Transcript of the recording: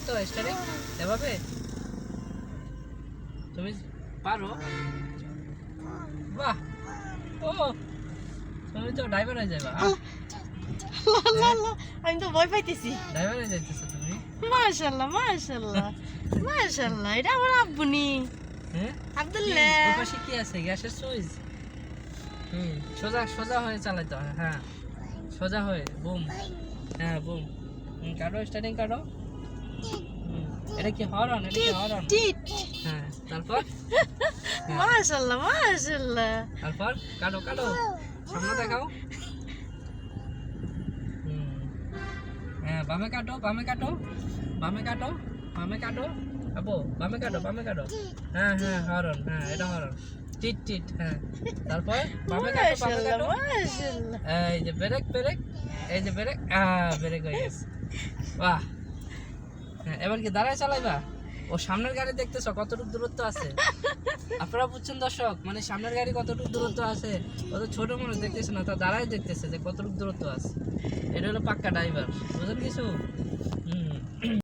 এভাবে কাটতো এভাবে? তুমি পারো? বাহ! ও তুমি তো ড্রাইভার হয়ে যাবে আল্লাহ, আমি তো ভয় পাইতেছি। ড্রাইভার হয়ে যাইতেছো তুমি? মাশাল্লাহ মাশাল্লাহ মাশাল্লাহ এটা আমার আব্বুনি। হ্যাঁ আব্দুল্লাহ। ওই পাশে কি আছে? গ্যাসের সুইচ? হুম সোজা সোজা হয়ে চালাইতে হয় হ্যাঁ। সোজা হয়ে বুম। হ্যাঁ বুম। কাটো স্টার্টিং কাটো। এটা কি হরন এটা কি হরন টিট হ্যাঁ তারপর? মাশাল্লাহ মাশাল্লাহ তারপর? কাটো কাটো। সামনে দেখাও। হ্যাঁ বামে কাটো বামে কাটো। বামে কাটো বামে কাটো। আবো বামে কাটো বামে কাটো। হ্যাঁ হ্যাঁ হরন হ্যাঁ এটা হরন টিট টিট হ্যাঁ। তারপর? বামে কাটো বামে কাটো। এই যে ব্রেক ব্রেক এই যে ব্রেক আ ব্রেক হয়ে গেছে। বাহ। এবার কি দাঁড়ায় চালাইবা? ও সামনের গাড়ি দেখতেছো, কতটুকু দূরত্ব আছে? আপনারা বুঝছেন দর্শক মানে সামনের গাড়ি কতটুকু দূরত্ব আছে? ও তো ছোট মানুষ, দেখতেছে না, তা দাঁড়ায় দেখতেছে যে কতটুকু দূরত্ব আছে। এটা হলো পাক্কা ড্রাইভার বুঝলেন কিছু? হুম।